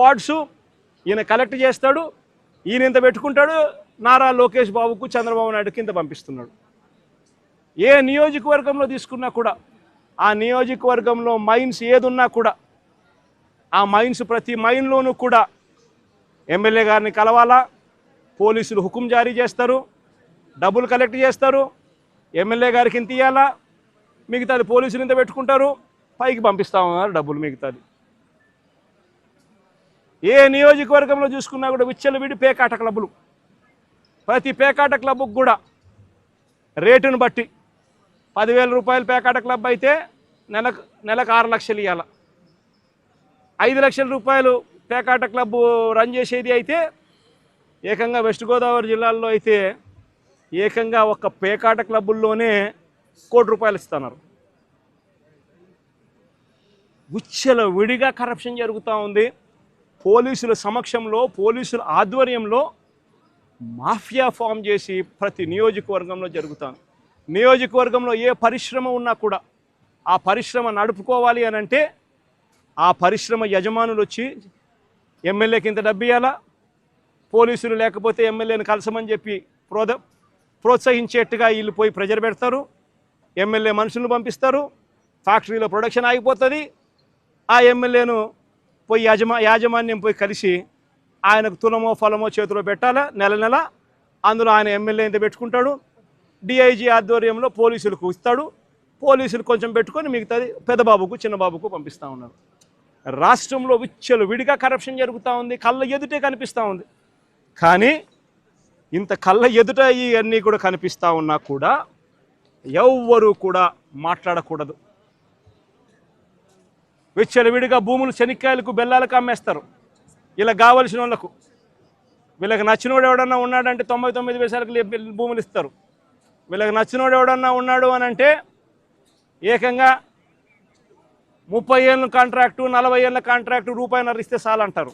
Wards ఈయన collect చేస్తాడు ఈయన ఇంత పెట్టుకుంటాడు నారా లోకేష్ బాబుకు చంద్రబాబు నాయుడుకి ఇంత పంపిస్తున్నాడు. ఏ నియోజకవర్గంలో తీసుకున్నా కూడా ఆ నియోజకవర్గంలో మైన్స్ ఏదున్నా కూడా ఆ మైన్స్ ప్రతి మైన్లోనూ కూడా ఎమ్మెల్యే గారిని కలవాలా పోలీసులు హుకుం జారీ చేస్తారు డబ్బులు కలెక్ట్ చేస్తారు ఎమ్మెల్యే గారికి ఇంత ఇవ్వాలా మిగతాది పోలీసులు ఇంత పెట్టుకుంటారు పైకి పంపిస్తామన్నారు డబ్బులు మిగతాది. ఏ నియోజకవర్గంలో చూసుకున్నా కూడా విచ్చలవిడి పేకాట క్లబ్బులు. ప్రతి పేకాట క్లబ్కు కూడా రేటును బట్టి పదివేల రూపాయలు పేకాట క్లబ్ అయితే నెలకు నెలకు ఆరు లక్షలు ఇవ్వాలి ఐదు లక్షల రూపాయలు పేకాట క్లబ్ రన్ చేసేది అయితే ఏకంగా వెస్ట్ గోదావరి జిల్లాల్లో అయితే ఏకంగా ఒక పేకాట క్లబ్బుల్లోనే కోటి రూపాయలు ఇస్తున్నారు. ఉచ్చల విడిగా కరప్షన్ జరుగుతూ ఉంది. పోలీసుల సమక్షంలో పోలీసుల ఆధ్వర్యంలో మాఫియా ఫామ్ చేసి ప్రతి నియోజకవర్గంలో జరుగుతాను. నియోజకవర్గంలో ఏ పరిశ్రమ ఉన్నా కూడా ఆ పరిశ్రమ నడుపుకోవాలి అని అంటే ఆ పరిశ్రమ యజమానులు వచ్చి ఎమ్మెల్యేకి ఇంత డబ్బు ఇవ్వాలా పోలీసులు లేకపోతే ఎమ్మెల్యేని కలసమని చెప్పి ప్రోద ప్రోత్సహించేట్టుగా వీళ్ళు పోయి ప్రెజర్ పెడతారు. ఎమ్మెల్యే మనుషులను పంపిస్తారు. ఫ్యాక్టరీలో ప్రొడక్షన్ ఆగిపోతుంది. ఆ ఎమ్మెల్యేను పోయి యాజమా యాజమాన్యం పోయి కలిసి ఆయనకు తులమో ఫలమో చేతిలో పెట్టాలా? నెల నెల. అందులో ఆయన ఎమ్మెల్యే ఇంత పెట్టుకుంటాడు? డిఐజీ ఆధ్వర్యంలో పోలీసులకు ఇస్తాడు. పోలీసులు కొంచెం పెట్టుకొని మిగతాది పెద్దబాబుకు చిన్నబాబుకు పంపిస్తూ ఉన్నారు. రాష్ట్రంలో విచ్చలు విడిగా కరప్షన్ జరుగుతూ ఉంది. కళ్ళ ఎదుటే కనిపిస్తూ ఉంది. కానీ ఇంత కళ్ళ ఎదుట ఇవన్నీ కూడా కనిపిస్తూ ఉన్నా కూడా ఎవ్వరూ కూడా మాట్లాడకూడదు. విచ్చలవిడిగా భూములు శనిక్కాయలకు బెల్లాలకు అమ్మేస్తారు. ఇలా కావలసిన వాళ్ళకు. వీళ్ళకి నచ్చినోడు ఎవడన్నా ఉన్నాడంటే తొంభై తొమ్మిది వేసాలకు భూములు ఇస్తారు. వీళ్ళకి నచ్చినోడు ఎవడన్నా ఉన్నాడు అని అంటే ఏకంగా ముప్పై ఏళ్ళ కాంట్రాక్టు నలభై ఏళ్ళ కాంట్రాక్టు రూపాయిన్నర ఇస్తే చాలంటారు.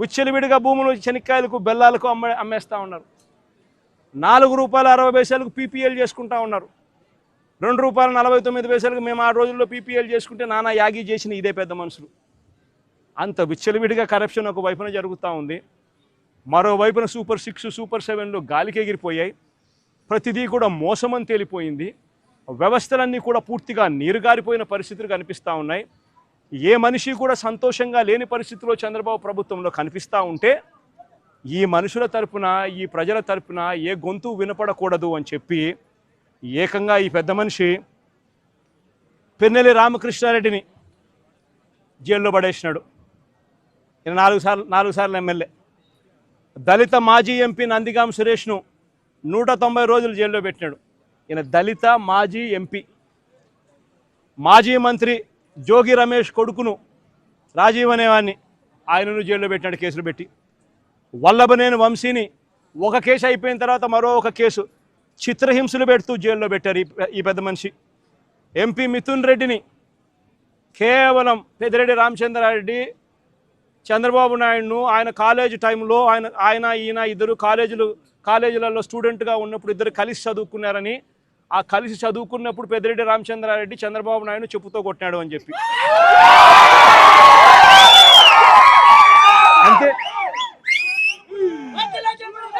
విచ్చలవిడిగా భూములు శనిక్కాయలకు బెల్లాలకు అమ్మే అమ్మేస్తూ ఉన్నారు. నాలుగు రూపాయల అరవై పైసలకు పీపీఎల్ చేసుకుంటా ఉన్నారు. రెండు రూపాయల నలభై తొమ్మిది పైసలకు మేము ఆ రోజుల్లో పీపీఎల్ చేసుకుంటే నానా యాగి చేసిన ఇదే పెద్ద మనుషులు. అంత విచ్చలవిడిగా కరప్షన్ ఒక వైపున జరుగుతూ ఉంది. మరోవైపున సూపర్ సిక్స్ సూపర్ సెవెన్లు గాలికి ఎగిరిపోయాయి. ప్రతిదీ కూడా మోసమని తేలిపోయింది. వ్యవస్థలన్నీ కూడా పూర్తిగా నీరుగారిపోయిన పరిస్థితులు కనిపిస్తూ ఉన్నాయి. ఏ మనిషి కూడా సంతోషంగా లేని పరిస్థితిలో చంద్రబాబు ప్రభుత్వంలో కనిపిస్తూ ఉంటే ఈ మనుషుల తరపున ఈ ప్రజల తరపున ఏ గొంతు వినపడకూడదు అని చెప్పి ఏకంగా ఈ పెద్ద మనిషి పెన్నెల్లి రామకృష్ణారెడ్డిని జైల్లో పడేసినాడు. ఈయన నాలుగు సార్లు నాలుగు సార్లు ఎమ్మెల్యే. దళిత మాజీ ఎంపీ నందిగాం సురేష్ను నూట తొంభై రోజులు జైల్లో పెట్టినాడు. ఈయన దళిత మాజీ ఎంపీ. మాజీ మంత్రి జోగి రమేష్ కొడుకును రాజీవ్ అనేవాడిని ఆయనను జైల్లో పెట్టినాడు కేసులు పెట్టి. వల్లభనేని వంశీని ఒక కేసు అయిపోయిన తర్వాత మరో ఒక కేసు చిత్రహింసలు పెడుతూ జైల్లో పెట్టారు ఈ పెద్ద మనిషి. ఎంపీ మిథున్ రెడ్డిని కేవలం పెద్దిరెడ్డి రామచంద్రారెడ్డి చంద్రబాబు నాయుడును ఆయన కాలేజ్ టైంలో ఆయన ఆయన ఈయన ఇద్దరు కాలేజీలు కాలేజీలలో స్టూడెంట్గా ఉన్నప్పుడు ఇద్దరు కలిసి చదువుకున్నారని ఆ కలిసి చదువుకున్నప్పుడు పెద్దిరెడ్డి రామచంద్రారెడ్డి చంద్రబాబు నాయుడు చెప్పుతో కొట్టినాడు అని చెప్పి. అంతే.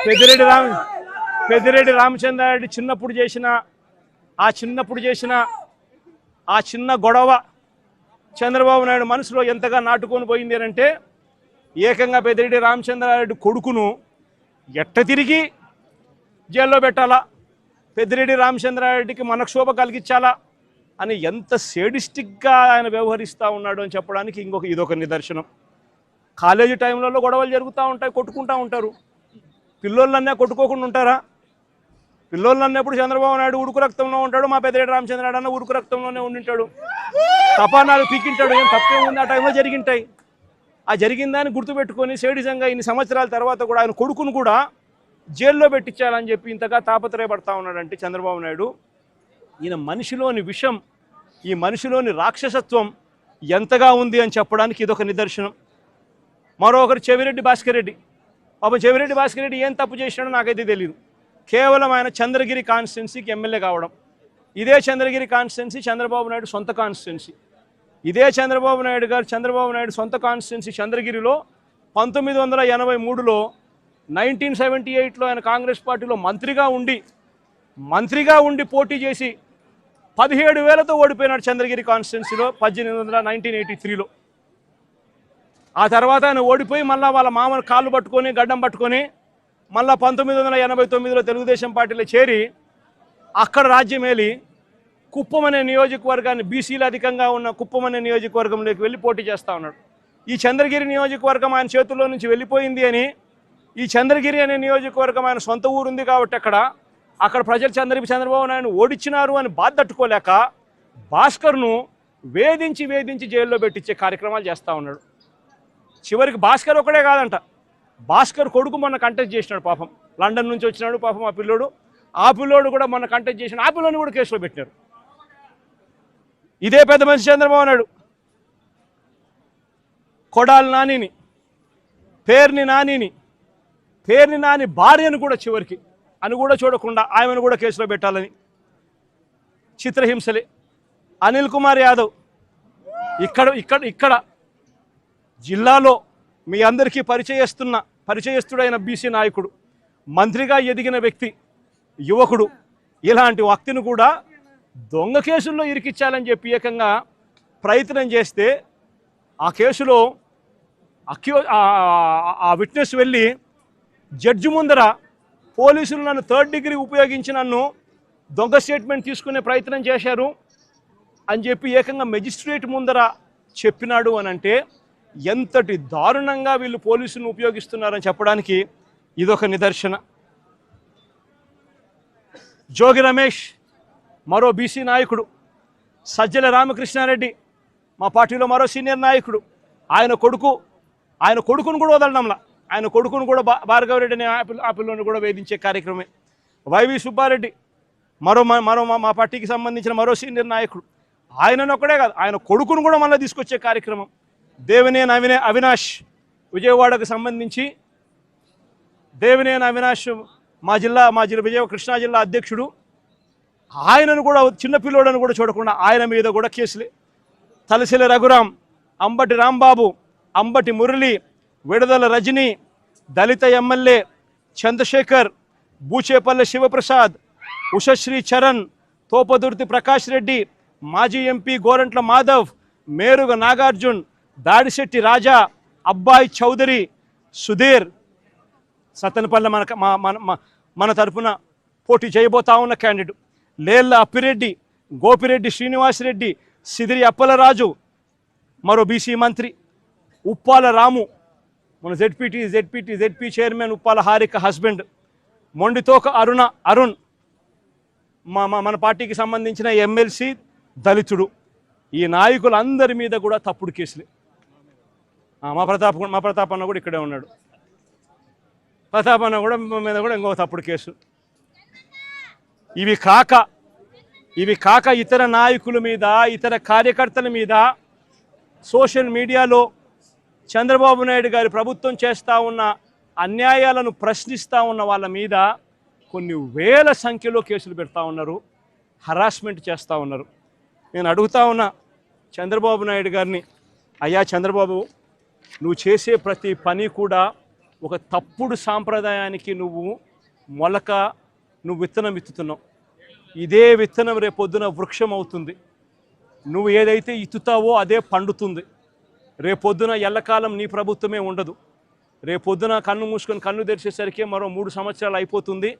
పెద్దిరెడ్డి రామ పెద్దిరెడ్డి రామచంద్రారెడ్డి చిన్నప్పుడు చేసిన ఆ చిన్నప్పుడు చేసిన ఆ చిన్న గొడవ చంద్రబాబు నాయుడు మనసులో ఎంతగా నాటుకొని పోయింది అంటే ఏకంగా పెద్దిరెడ్డి రామచంద్రారెడ్డి కొడుకును ఎట్ట తిరిగి జైల్లో పెట్టాలా? పెద్దిరెడ్డి రామచంద్రారెడ్డికి మనక్షోభ కలిగించాలా? అని ఎంత సేడిస్టిక్గా ఆయన వ్యవహరిస్తూ ఉన్నాడు అని చెప్పడానికి ఇంకొక ఇదొక నిదర్శనం. కాలేజీ టైంలలో గొడవలు జరుగుతూ ఉంటాయి కొట్టుకుంటూ ఉంటారు. పిల్లోళ్ళన్నా కొట్టుకోకుండా ఉంటారా? పిల్లోళ్ళు అన్నప్పుడు చంద్రబాబు నాయుడు ఉడుకు రక్తంలో ఉంటాడు మా పెద్దరెడ్డి రామచంద్రనాయుడు అన్న ఉడుకు రక్తంలోనే ఉండింటాడు. తపానాలు పీకింటాడు ఏం తప్పేముంది ఆ టైంలో జరిగింటాయి. ఆ జరిగిందాన్ని గుర్తుపెట్టుకొని సేడిజంగా ఇన్ని సంవత్సరాల తర్వాత కూడా ఆయన కొడుకును కూడా జైల్లో పెట్టించాలని చెప్పి ఇంతగా తాపత్రయపడతా ఉన్నాడంటే చంద్రబాబు నాయుడు. ఈయన మనిషిలోని విషం ఈ మనిషిలోని రాక్షసత్వం ఎంతగా ఉంది అని చెప్పడానికి ఇదొక నిదర్శనం. మరొకరు చెవిరెడ్డి భాస్కర్ రెడ్డి. పాపం చెవిరెడ్డి భాస్కర్ రెడ్డి ఏం తప్పు చేసినాడో నాకైతే తెలియదు కేవలం ఆయన చంద్రగిరి కాన్స్టిట్యున్సీకి ఎమ్మెల్యే కావడం. ఇదే చంద్రగిరి కాన్స్టిట్యున్సీ చంద్రబాబు నాయుడు సొంత కాన్స్టిట్యున్సీ ఇదే చంద్రబాబు నాయుడు గారు చంద్రబాబు నాయుడు సొంత కాన్స్టిట్యున్సీ చంద్రగిరిలో పంతొమ్మిది వందల ఎనభై మూడులో నైన్టీన్ సెవెంటీ ఎయిట్లో ఆయన కాంగ్రెస్ పార్టీలో మంత్రిగా ఉండి మంత్రిగా ఉండి పోటీ చేసి పదిహేడు వేలతో ఓడిపోయినాడు చంద్రగిరి కాన్స్టిట్యున్సీలో పద్దెనిమిది వందల నైన్టీన్ ఎయిటీ త్రీలో ఆ తర్వాత ఆయన ఓడిపోయి మళ్ళీ వాళ్ళ మామను కాళ్ళు పట్టుకొని గడ్డం పట్టుకొని మళ్ళీ పంతొమ్మిది వందల ఎనభై తొమ్మిదిలో తెలుగుదేశం పార్టీలో చేరి అక్కడ రాజ్యమేలి కుప్పం అనే నియోజకవర్గాన్ని బీసీలు అధికంగా ఉన్న కుప్పం అనే నియోజకవర్గంలోకి వెళ్ళి పోటీ చేస్తూ ఉన్నాడు. ఈ చంద్రగిరి నియోజకవర్గం ఆయన చేతుల్లో నుంచి వెళ్ళిపోయింది అని ఈ చంద్రగిరి అనే నియోజకవర్గం ఆయన సొంత ఊరుంది కాబట్టి అక్కడ అక్కడ ప్రజలు చంద్ర చంద్రబాబు నాయుడు ఓడించినారు అని బాధ తట్టుకోలేక భాస్కర్ను వేధించి వేధించి జైల్లో పెట్టించే కార్యక్రమాలు చేస్తూ ఉన్నాడు. చివరికి భాస్కర్ ఒకడే కాదంట. భాస్కర్ కొడుకు మొన్న కంటెస్ట్ చేసినాడు పాపం. లండన్ నుంచి వచ్చినాడు పాపం ఆ పిల్లోడు. ఆ పిల్లోడు కూడా మొన్న కంటెస్ట్ చేసిన ఆ పిల్లోని కూడా కేసులో పెట్టినారు. ఇదే పెద్ద మనిషి చంద్రబాబు నాయుడు. కొడాలి నానిని పేర్ని నానిని పేర్ని నాని భార్యను కూడా చివరికి అని కూడా చూడకుండా ఆమెను కూడా కేసులో పెట్టాలని చిత్రహింసలే. అనిల్ కుమార్ యాదవ్ ఇక్కడ ఇక్కడ ఇక్కడ జిల్లాలో మీ అందరికీ పరిచయస్తున్న పరిచయస్తుడైన బీసీ నాయకుడు మంత్రిగా ఎదిగిన వ్యక్తి యువకుడు ఇలాంటి వ్యక్తిని కూడా దొంగ కేసుల్లో ఇరికిచ్చాలని చెప్పి ఏకంగా ప్రయత్నం చేస్తే ఆ కేసులో అక్యూ ఆ- విట్నెస్ వెళ్ళి జడ్జి ముందర పోలీసులు నన్ను థర్డ్ డిగ్రీ ఉపయోగించి నన్ను దొంగ స్టేట్మెంట్ తీసుకునే ప్రయత్నం చేశారు అని చెప్పి ఏకంగా మెజిస్ట్రేట్ ముందర చెప్పినాడు అని అంటే ఎంతటి దారుణంగా వీళ్ళు పోలీసులను ఉపయోగిస్తున్నారని చెప్పడానికి ఇదొక నిదర్శన. జోగి రమేష్ మరో బీసీ నాయకుడు. సజ్జల రామకృష్ణారెడ్డి మా పార్టీలో మరో సీనియర్ నాయకుడు. ఆయన కొడుకు ఆయన కొడుకును కూడా వదలడంలా. ఆయన కొడుకును కూడా బా భార్గవరెడ్డి అనే ఆ పిల్ల ఆ కూడా వేధించే కార్యక్రమే. వైవి సుబ్బారెడ్డి మరో మరో మా- మా పార్టీకి సంబంధించిన మరో సీనియర్ నాయకుడు. ఆయనను ఒక్కడే కాదు ఆయన కొడుకును కూడా మళ్ళీ తీసుకొచ్చే కార్యక్రమం. దేవినేని అవినే అవినాష్ విజయవాడకు సంబంధించి దేవినేని అవినాష్ మా జిల్లా మా జిల్లా విజయ కృష్ణా జిల్లా అధ్యక్షుడు. ఆయనను కూడా చిన్నపిల్లోడని కూడా చూడకుండా ఆయన మీద కూడా కేసులే. తలసిల రఘురాం అంబటి రాంబాబు అంబటి మురళి విడుదల రజని దళిత ఎమ్మెల్యే చంద్రశేఖర్ బూచేపల్లె శివప్రసాద్ ఉషశ్రీ చరణ్ తోపదుర్తి ప్రకాష్ రెడ్డి మాజీ ఎంపీ గోరంట్ల మాధవ్ మేరుగ నాగార్జున్ దాడిశెట్టి రాజా అబ్బాయి చౌదరి సుధీర్ సత్తెనపల్లి మన మా- మన మన తరపున పోటీ చేయబోతా ఉన్న క్యాండిడేట్ లేళ్ళ అప్పిరెడ్డి గోపిరెడ్డి శ్రీనివాసరెడ్డి సిదిరి అప్పలరాజు మరో బీసీ మంత్రి ఉప్పాల రాము మన ZPT ZPT ZP chairman Uppala Harika husband Monditoka Aruna Arun మా మన పార్టీకి సంబంధించిన ఎమ్మెల్సీ దళితుడు. ఈ నాయకులందరి మీద కూడా తప్పుడు కేసులే. మా ప్రతాప్ కూడా- మా ప్రతాప్ అన్న కూడా ఇక్కడే ఉన్నాడు. ప్రతాప్ అన్న కూడా మా మీద కూడా ఇంకో తప్పుడు కేసు. ఇవి కాక ఇవి కాక ఇతర నాయకుల మీద ఇతర కార్యకర్తల మీద సోషల్ మీడియాలో చంద్రబాబు నాయుడు గారి ప్రభుత్వం చేస్తూ ఉన్న అన్యాయాలను ప్రశ్నిస్తూ ఉన్న వాళ్ళ మీద కొన్ని వేల సంఖ్యలో కేసులు పెడతా ఉన్నారు హరాస్మెంట్ చేస్తూ ఉన్నారు. నేను అడుగుతా ఉన్నా చంద్రబాబు నాయుడు గారిని అయ్యా చంద్రబాబు నువ్వు చేసే ప్రతి పని కూడా ఒక తప్పుడు సాంప్రదాయానికి నువ్వు మొలక నువ్వు విత్తనం విత్తుతున్నావు. ఇదే విత్తనం రేపొద్దున వృక్షం అవుతుంది నువ్వు ఏదైతే ఇత్తుతావో అదే పండుతుంది. రేపొద్దున ఎల్లకాలం నీ ప్రభుత్వమే ఉండదు. రేపొద్దున కన్ను మూసుకొని కన్ను తెరిచేసరికి మరో మూడు సంవత్సరాలు అయిపోతుంది.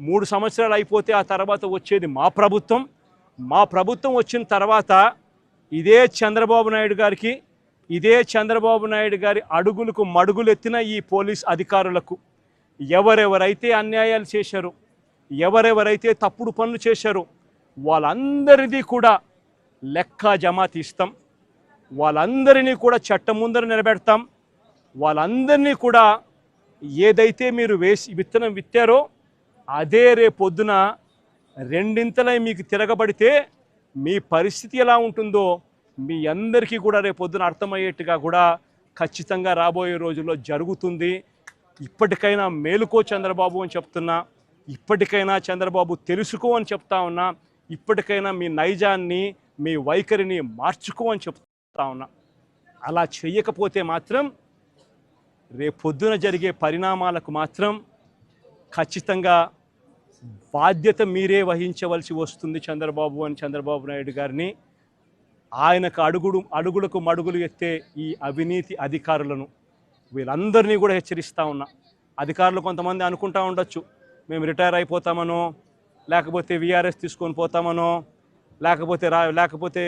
మూడు సంవత్సరాలు అయిపోతే ఆ తర్వాత వచ్చేది మా ప్రభుత్వం. మా ప్రభుత్వం వచ్చిన తర్వాత ఇదే చంద్రబాబు నాయుడు గారికి ఇదే చంద్రబాబు నాయుడు గారి అడుగులకు మడుగులెత్తిన ఈ పోలీస్ అధికారులకు ఎవరెవరైతే అన్యాయాలు చేశారో ఎవరెవరైతే తప్పుడు పనులు చేశారో వాళ్ళందరిది కూడా లెక్క జమా తీస్తాం. వాళ్ళందరినీ కూడా చట్టం ముందర నిలబెడతాం. వాళ్ళందరినీ కూడా ఏదైతే మీరు వేసి విత్తనం విత్తారో అదే రేపొద్దున రెండింతలై మీకు తిరగబడితే మీ పరిస్థితి ఎలా ఉంటుందో మీ అందరికీ కూడా రేపు పొద్దున అర్థమయ్యేట్టుగా కూడా ఖచ్చితంగా రాబోయే రోజుల్లో జరుగుతుంది. ఇప్పటికైనా మేలుకో చంద్రబాబు అని చెప్తున్నా. ఇప్పటికైనా చంద్రబాబు తెలుసుకో అని చెప్తా ఉన్నా. ఇప్పటికైనా మీ నైజాన్ని మీ వైఖరిని మార్చుకో అని చెప్తా ఉన్నా. అలా చేయకపోతే మాత్రం రేపొద్దున జరిగే పరిణామాలకు మాత్రం ఖచ్చితంగా బాధ్యత మీరే వహించవలసి వస్తుంది చంద్రబాబు అని చంద్రబాబు నాయుడు గారిని. ఆయనకు అడుగుడు అడుగులకు మడుగులు ఎత్తే ఈ అవినీతి అధికారులను వీళ్ళందరినీ కూడా హెచ్చరిస్తూ ఉన్నా. అధికారులు కొంతమంది అనుకుంటా ఉండొచ్చు. మేము రిటైర్ అయిపోతామనో లేకపోతే విఆర్ఎస్ తీసుకొని పోతామనో లేకపోతే రా లేకపోతే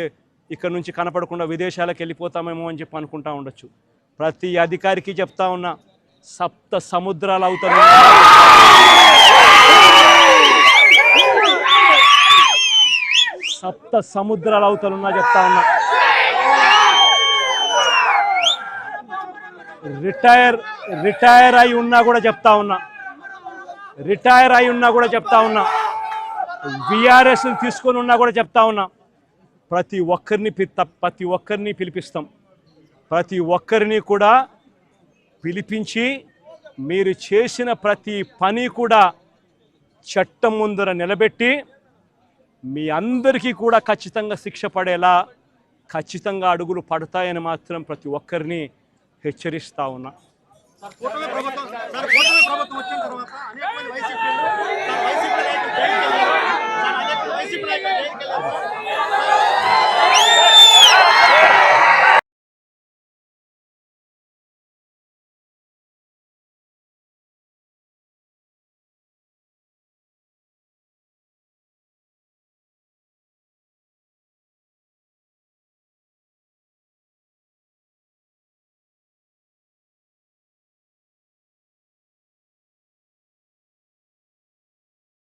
ఇక్కడ నుంచి కనపడకుండా విదేశాలకు వెళ్ళిపోతామేమో అని చెప్పి అనుకుంటా ఉండొచ్చు. ప్రతి అధికారికి చెప్తా ఉన్నా సప్త సముద్రాలు అవుతాయి. సప్త సముద్రాల అవతలున్నా చెప్తా ఉన్నా. రిటైర్ రిటైర్ అయి ఉన్నా కూడా చెప్తా ఉన్నా. రిటైర్ అయి ఉన్నా కూడా చెప్తా ఉన్నా. విఆర్ఎస్ తీసుకొని ఉన్నా కూడా చెప్తా ఉన్నా. ప్రతి ఒక్కరిని ప్రతి ఒక్కరిని పిలిపిస్తాం. ప్రతి ఒక్కరిని కూడా పిలిపించి మీరు చేసిన ప్రతి పని కూడా చట్టం ముందర నిలబెట్టి మీ అందరికీ కూడా ఖచ్చితంగా శిక్ష పడేలా ఖచ్చితంగా అడుగులు పడతాయని మాత్రం ప్రతి ఒక్కరిని హెచ్చరిస్తా ఉన్నా.